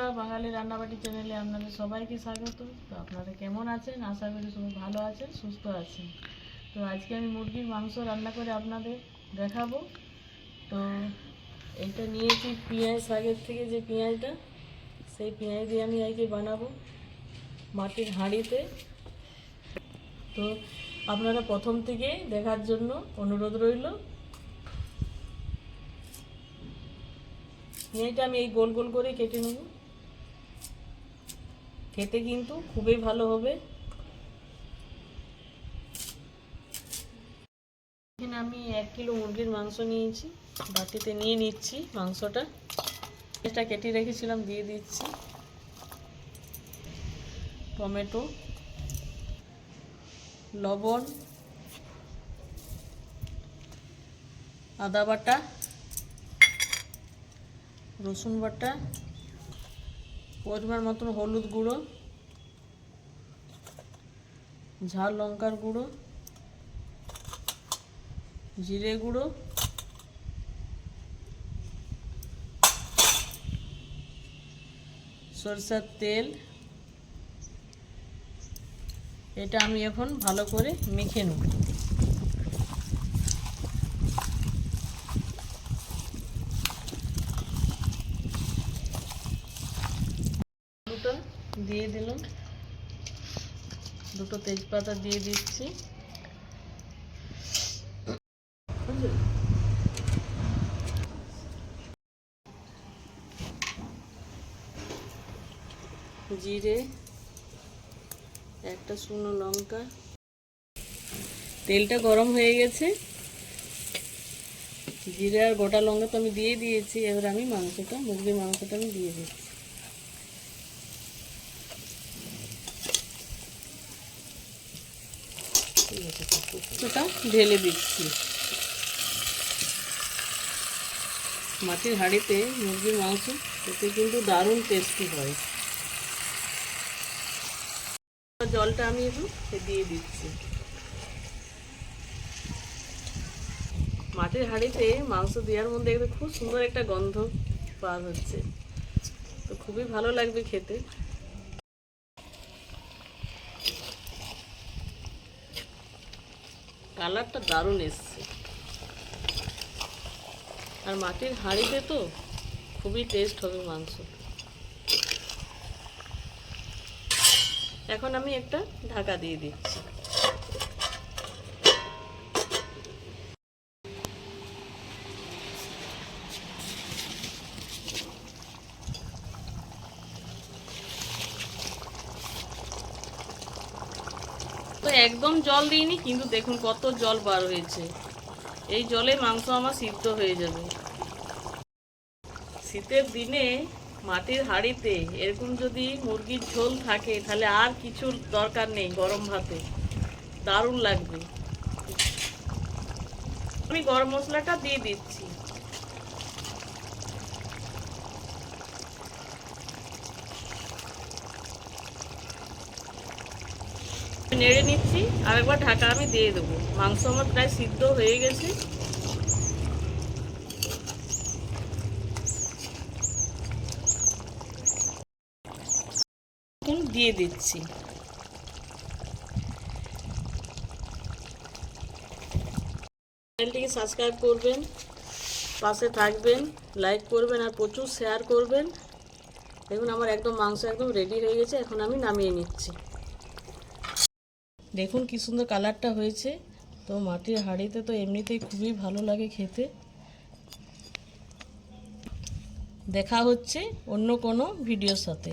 বন্ধুরা, বাঙালি রান্নাবাটি চ্যানেলে আপনাদের সবাইকে স্বাগত। তো আপনারা কেমন আছেন? আশা করি সবাই ভালো আছেন, সুস্থ আছেন। তো আজকে আমি মুরগির মাংস রান্না করে আপনাদের দেখাবো। তো এইটা নিয়েছি পেঁয়াজ শাকের থেকে যে পেঁয়াজটা, সেই পেঁয়াজ দিয়ে আমি আজকে বানাবো মাটির হাঁড়িতে। তো আপনারা প্রথম থেকে দেখার জন্য অনুরোধ রইল। পেঁয়াজটা আমি এই গোল গোল করে কেটে নেব। খেতে কিন্তু খুবই ভালো হবে। এখানে আমি এক কিলো মুরগির মাংস নিয়েছি, বাটিতে নিয়ে নিচ্ছি মাংসটা। এটা কেটে রেখেছিলাম, দিয়ে দিচ্ছি। টমেটো, লবণ, আদা বাটা, রসুন বাটা পরিমাণ মতন হলুদ গুঁড়ো, ঝাল লঙ্কার গুঁড়ো, জিরে গুঁড়ো, সরষের তেল। এটা আমি এখন ভালো করে মেখে নেব দুটো দিয়ে দিলাম। দুটো তেজপাতা দিয়ে দিচ্ছি। জিরে, একটা শুকনো লঙ্কা। তেলটা গরম হয়ে গেছে। জিরে আর গোটা লঙ্কা তো আমি দিয়ে দিয়েছি। এবার আমি মাংসটা, মুরগির মাংসটা আমি দিয়ে দিচ্ছি। মাংসটা ঢেলে দিচ্ছি। মাটির হাঁড়িতে মুরগির মাংস, এতে কিন্তু দারুণ টেস্টি হয়। জলটা আমি একটু দিয়ে দিচ্ছি। মাটির হাঁড়িতে মাংস দেওয়ার মধ্যে খুব সুন্দর একটা গন্ধ পাওয়া হচ্ছে তো খুবই ভালো লাগবে খেতে। কালারটা দারুণ এসছে। আর মাটির হাঁড়িতে তো খুবই টেস্ট হবে মাংস। এখন আমি একটা ঢাকা দিয়ে দিচ্ছি। একদম জল দিইনি, কিন্তু দেখুন কত জল বার হয়েছে। এই জলে মাংস আমার সিদ্ধ হয়ে যাবে। শীতের দিনে মাটির হাঁড়িতে এরকম যদি মুরগির ঝোল থাকে, তাহলে আর কিছু দরকার নেই গরম ভাতে। দারুণ লাগবে। আমি গরম মশলাটা দিয়ে দিচ্ছি। নেড়ে নিচ্ছি আর একবার ঢাকা আমি দিয়ে দেবো। মাংস আমার প্রায় সিদ্ধ হয়ে গেছে। দিয়ে দিচ্ছি। চ্যানেলটিকে সাবস্ক্রাইব করবেন, পাশে থাকবেন, লাইক করবেন আর প্রচুর শেয়ার করবেন। দেখুন, আমার একদম মাংস একদম রেডি হয়ে গেছে, এখন আমি নামিয়ে নিচ্ছি। দেখুন কি সুন্দর কালারটা হয়েছে। তো মাটির হাঁড়িতে তো এমনিতেই খুবই ভালো লাগে খেতে। দেখা হচ্ছে অন্য কোনো ভিডিওর সাথে।